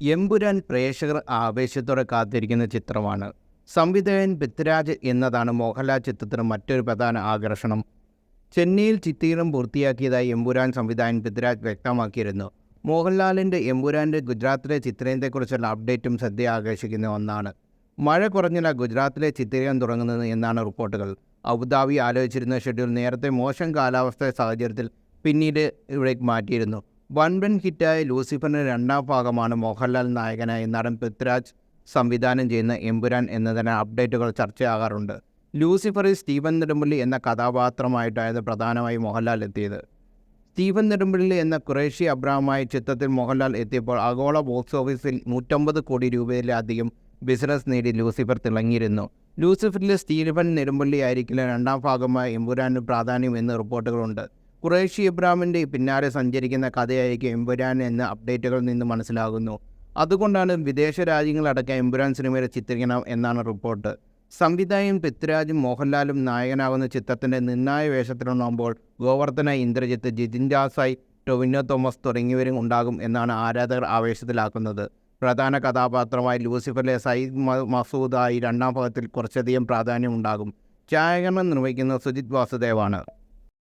എമ്പുരാൻ പ്രേക്ഷകർ ആവേശത്തോടെ കാത്തിരിക്കുന്ന ചിത്രമാണ്. സംവിധായകൻ പൃഥ്വിരാജ് എന്നതാണ് മോഹൻലാൽ ചിത്രത്തിന് മറ്റൊരു പ്രധാന ആകർഷണം. ചെന്നൈയിൽ ചിത്രീകരണം പൂർത്തിയാക്കിയതായി എമ്പുരാൻ സംവിധായകൻ പൃഥ്വിരാജ് വ്യക്തമാക്കിയിരുന്നു. മോഹൻലാലിന്റെ എമ്പുരാന്റെ ഗുജറാത്തിലെ ചിത്രത്തെക്കുറിച്ചുള്ള അപ്ഡേറ്റും ശ്രദ്ധ ആകർഷിക്കുന്ന ഒന്നാണ്. മഴ കുറഞ്ഞില്ല ഗുജറാത്തിലെ ചിത്രീകരണം തുടങ്ങുന്നത് എന്നാണ് റിപ്പോർട്ടുകൾ. അബുദാബി ആലോചിച്ചിരുന്ന ഷെഡ്യൂൾ നേരത്തെ മോശം കാലാവസ്ഥ സാഹചര്യത്തിൽ പിന്നീട് ഇവിടേക്ക് മാറ്റിയിരുന്നു. വൻപൻ ഹിറ്റായ ലൂസിഫറിന്റെ രണ്ടാം ഭാഗമാണ് മോഹൻലാൽ നായകനായി നടൻ പൃഥ്വിരാജ് സംവിധാനം ചെയ്യുന്ന എമ്പുരാൻ എന്നതിന് അപ്ഡേറ്റുകൾ ചർച്ചയാകാറുണ്ട്. ലൂസിഫറിൽ സ്റ്റീവൻ നെടുമ്പള്ളി എന്ന കഥാപാത്രമായിട്ടായിരുന്നു പ്രധാനമായും മോഹൻലാൽ എത്തിയത്. സ്റ്റീവൻ നെടുമ്പള്ളി എന്ന ഖുറേഷി അബ്രാഹമായ ചിത്രത്തിൽ മോഹൻലാൽ എത്തിയപ്പോൾ ആഗോള ബോക്സ് ഓഫീസിൽ നൂറ്റമ്പത് കോടി രൂപയിലധികം ബിസിനസ് നേടി ലൂസിഫർ തിളങ്ങിയിരുന്നു. ലൂസിഫറിലെ സ്റ്റീവൻ നെടുമ്പള്ളി ആയിരിക്കില്ല രണ്ടാം ഭാഗമായ എമ്പുരാന് പ്രാധാന്യം എന്ന് റിപ്പോർട്ടുകളുണ്ട്. ഖുറേഷി ഇബ്രാമിന്റെ പിന്നാലെ സഞ്ചരിക്കുന്ന കഥയായിരിക്കും എമ്പുരാൻ എന്ന അപ്ഡേറ്റുകളിൽ നിന്ന് മനസ്സിലാകുന്നു. അതുകൊണ്ടാണ് വിദേശ രാജ്യങ്ങളടക്കം എമ്പുരാൻ സിനിമയിൽ ചിത്രീകരണം എന്നാണ് റിപ്പോർട്ട്. സംവിധായകൻ പൃഥ്വിരാജും മോഹൻലാലും നായകനാകുന്ന ചിത്രത്തിന്റെ നിർണായ വേഷത്തിലുണ്ടാകുമ്പോൾ ഗോവർദ്ധന ഇന്ദ്രജിത്ത് ജിതിൻ ജാസായി ടൊവിനോ തോമസ് തുടങ്ങിയവരും ഉണ്ടാകും എന്നാണ് ആരാധകർ ആവേശത്തിലാക്കുന്നത്. പ്രധാന കഥാപാത്രമായി ലൂസിഫറിലെ സയ്യിദ് മസൂദായി രണ്ടാം ഭാഗത്തിൽ കുറച്ചധികം പ്രാധാന്യമുണ്ടാകും ഉണ്ടാകും. നിർവഹിക്കുന്നത് നിർവഹിക്കുന്ന സുജിത് വാസുദേവാണ്.